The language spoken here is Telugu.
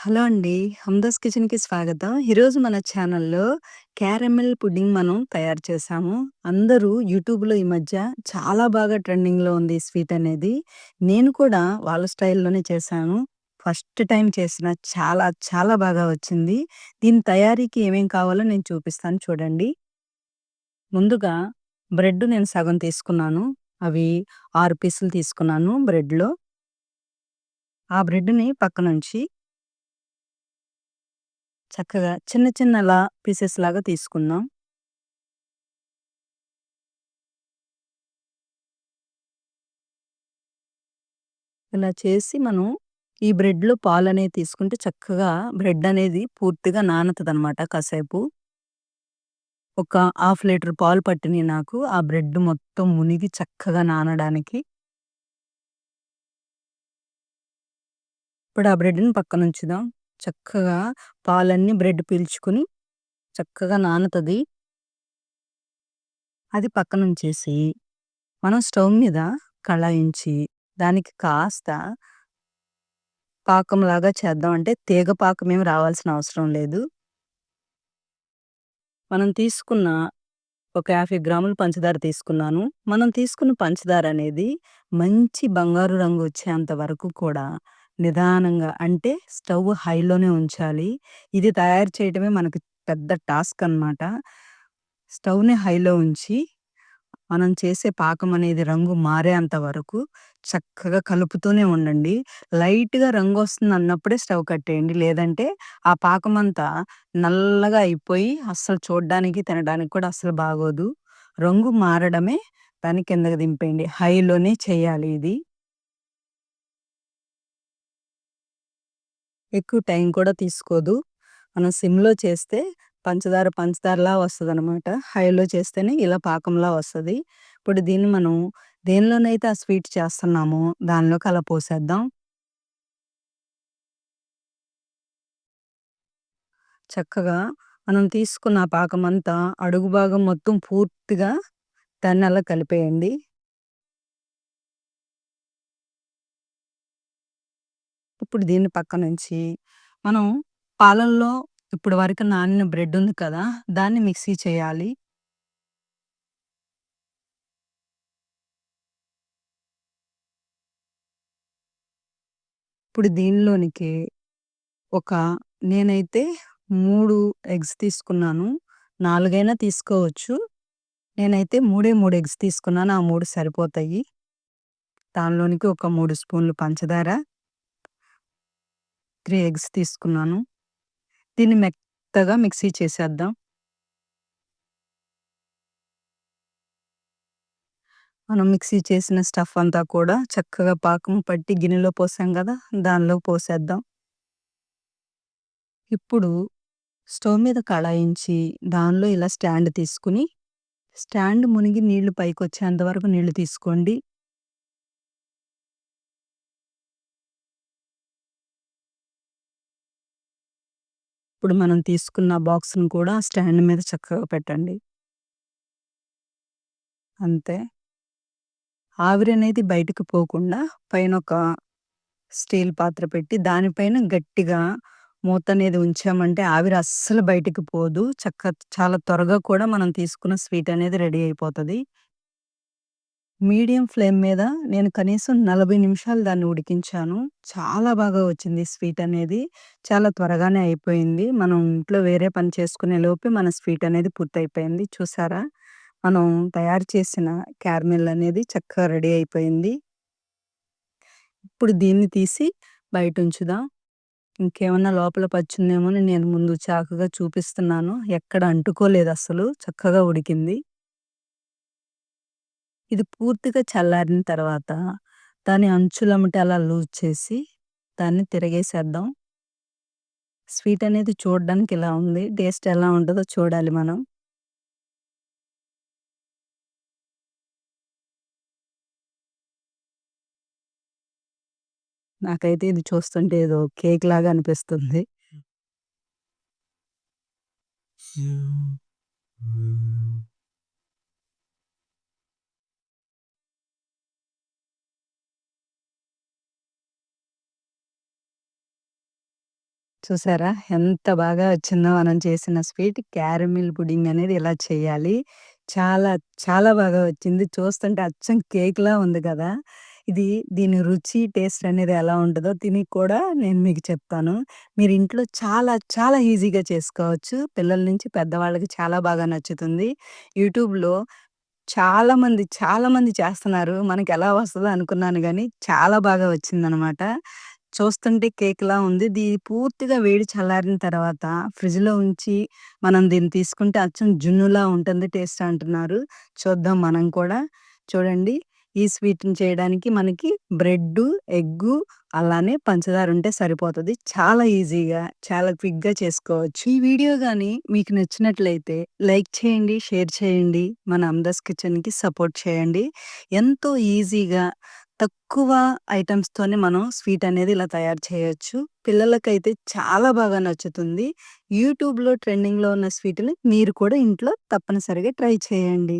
హలో అండి. హమ్దాస్ కిచెన్‌కి స్వాగతం. ఈరోజు మన ఛానల్‌లో క్యారమెల్ పుడ్డింగ్ మనం తయారు చేశాము. అందరూ యూట్యూబ్‌లో ఈ మధ్య చాలా బాగా ట్రెండింగ్‌లో ఉంది ఈ స్వీట్ అనేది. నేను కూడా వాళ్ళ స్టైల్‌లోనే చేశాను. ఫస్ట్ టైమ్ చేసిన చాలా చాలా బాగా వచ్చింది. దీని తయారీకి ఏమేం కావాలో నేను చూపిస్తాను చూడండి. ముందుగా బ్రెడ్ నేను సగం తీసుకున్నాను. అవి 6 పీసులు తీసుకున్నాను బ్రెడ్‌లో. ఆ బ్రెడ్‌ని పక్కనుంచి చక్కగా చిన్న చిన్నలా పీసెస్ లాగా తీసుకుందాం. ఇలా చేసి మనం ఈ బ్రెడ్‌లో పాలు అనేది తీసుకుంటే చక్కగా బ్రెడ్ అనేది పూర్తిగా నానుతదనమాట కాసేపు. ఒక హాఫ్ లీటర్ పాలు పట్టినాయి నాకు. ఆ బ్రెడ్ మొత్తం మునిగి చక్కగా నానడానికి. ఇప్పుడు ఆ బ్రెడ్‌ని పక్కనుంచుదాం. చక్కగా పాలన్నీ బ్రెడ్ పీల్చుకుని చక్కగా నానుతుంది అది పక్కన చేసి మనం స్టవ్ మీద కళాయించి, దానికి కాస్త పాకంలాగా చేద్దాం. అంటే తీగ పాకం ఏమి రావాల్సిన అవసరం లేదు. మనం తీసుకున్న ఒక 50 గ్రాములు పంచదార తీసుకున్నాను. మనం తీసుకున్న పంచదార అనేది మంచి బంగారు రంగు వచ్చేంత వరకు కూడా నిదానంగా అంటే స్టవ్ హైలోనే ఉంచాలి. ఇది తయారు చేయటమే మనకు పెద్ద టాస్క్ అనమాట. స్టవ్‌ని హైలో ఉంచి, మనం చేసే పాకం అనేది రంగు మారేంత వరకు చక్కగా కలుపుతూనే ఉండండి. లైట్‌గా రంగొస్తుందన్నప్పుడే స్టవ్ కట్టేయండి. లేదంటే ఆ పాకమంతా నల్లగా అయిపోయి అస్సలు చూడ్డానికి, తినడానికి కూడా అస్సలు బాగోదు. రంగు మారడమే దాన్ని కిందకి దింపేయండి. హైలోనే చేయాలి ఇది. ఎక్కువ టైం కూడా తీసుకోదు. మనం సిమ్‌లో చేస్తే పంచదార పంచదారలా వస్తుంది అనమాట హైలో చేస్తేనే ఇలా పాకంలా వస్తుంది ఇప్పుడు దీన్ని మనం దేనిలోనైతే ఆ స్వీట్ చేస్తున్నామో దానిలోకి అలా పోసేద్దాం. చక్కగా మనం తీసుకున్న పాకం అంతా అడుగు భాగం మొత్తం పూర్తిగా దాన్ని అలా కలిపేయండి. ఇప్పుడు దీన్ని పక్కనుంచి, మనం పాలల్లో ఇప్పుడు వరకు నానిన బ్రెడ్ ఉంది కదా! దాన్ని మిక్సీ చేయాలి. ఇప్పుడు దీనిలోనికి ఒక నేనైతే మూడు ఎగ్స్ తీసుకున్నాను. నాలుగైనా తీసుకోవచ్చు. నేనైతే మూడే మూడు ఎగ్స్ తీసుకున్నాను. ఆ మూడు సరిపోతాయి. దానిలోనికి ఒక మూడు స్పూన్లు పంచదార 3 ఎగ్స్ తీసుకున్నాను. దీన్ని మెత్తగా మిక్సీ చేసేద్దాం. మనం మిక్సీ చేసిన స్టఫ్ అంతా కూడా చక్కగా పాకం పట్టి గిన్నెలో పోసాం కదా దానిలో పోసేద్దాం. ఇప్పుడు స్టవ్ మీద కళాయించి, దానిలో ఇలా స్టాండ్ తీసుకొని, స్టాండ్ మునిగి నీళ్ళు పైకొచ్చేంత వరకు నీళ్ళు తీసుకోండి. ఇప్పుడు మనం తీసుకున్న బాక్స్‌ని కూడా స్టాండ్ మీద చక్కగా పెట్టండి. అంతే. ఆవిరి అనేది బయటకు పోకుండా పైన ఒక స్టీల్ పాత్ర పెట్టి దానిపైన గట్టిగా మూత అనేది ఉంచామంటే ఆవిరి అస్సలు బయటికి పోదు. చక్క చాలా త్వరగా కూడా మనం తీసుకున్న స్వీట్ అనేది రెడీ అయిపోతుంది మీడియం ఫ్లేమ్ మీద నేను కనీసం 40 నిమిషాలు దాన్ని ఉడికించాను. చాలా బాగా వచ్చింది స్వీట్ అనేది. చాలా త్వరగానే అయిపోయింది. మనం ఇంట్లో వేరే పని చేసుకునే లోపే మన స్వీట్ అనేది పూర్తయిపోయింది. చూసారా? మనం తయారు చేసిన క్యారమెల్ అనేది చక్కగా రెడీ అయిపోయింది. ఇప్పుడు దీన్ని తీసి బయటుంచుదాం. ఇంకేమన్నా లోపల పచ్చుందేమో అని నేను ముందు చాకుగా చూపిస్తున్నాను. ఎక్కడ అంటుకోలేదస్సలు. చక్కగా ఉడికింది. ఇది పూర్తిగా చల్లారిన తర్వాత దాని అంచులమిట అలా లూజ్ చేసి దాన్ని తిరగేసేద్దాం. స్వీట్ అనేది చూడడానికి ఇలా ఉంది. టేస్ట్ ఎలా ఉంటుందో చూడాలి మనం. నాకైతే ఇది చూస్తుంటే ఏదో కేక్ లాగా అనిపిస్తుంది. చూసారా? ఎంత బాగా వచ్చిందో మనం చేసిన స్వీట్ క్యారమిల్ పుడింగ్ అనేది ఇలా చేయాలి. చాలా, చాలా బాగా వచ్చింది. చూస్తుంటే అచ్చం కేక్‌లా ఉంది కదా ఇది దీని రుచి, టేస్ట్ అనేది ఎలా ఉంటదో తిని కూడా నేను మీకు చెప్తాను. మీరు ఇంట్లో చాలా, చాలా ఈజీగా చేసుకోవచ్చు. పిల్లల నుంచి పెద్దవాళ్ళకి చాలా బాగా నచ్చుతుంది. యూట్యూబ్‌లో చాలామంది, చాలామంది చేస్తున్నారు. మనకెలా వస్తదో అనుకున్నాను గానీ, చాలా బాగా వచ్చిందనమాట. చూస్తుంటే కేక్‌లా ఉంది. ఇది పూర్తిగా వేడి చల్లారిన తర్వాత ఫ్రిడ్జ్‌లో ఉంచి మనం దీన్ని తీసుకుంటే అచ్చం జున్నులా ఉంటుంది టేస్ట్ అంటున్నారు. చూద్దాం మనం కూడా. చూడండి ఈ స్వీట్‌ని చేయడానికి మనకి బ్రెడ్డు, ఎగ్గు అలానే పంచదార ఉంటే సరిపోతది. చాలా ఈజీగా, చాలా క్విక్‌గా చేసుకోవచ్చు. ఈ వీడియో గాని మీకు నచ్చినట్లయితే లైక్ చేయండి, షేర్ చేయండి. మన అమ్దాస్ కిచెన్‌కి సపోర్ట్ చేయండి. ఎంతో ఈజీగా తక్కువ ఐటమ్స్తోనే మనం స్వీట్ అనేది ఇలా తయారు చేయొచ్చు. పిల్లలకైతే చాలా బాగా నచ్చుతుంది. యూట్యూబ్‌లో ట్రెండింగ్‌లో ఉన్న స్వీట్‌ని మీరు కూడా ఇంట్లో తప్పనిసరిగా ట్రై చేయండి.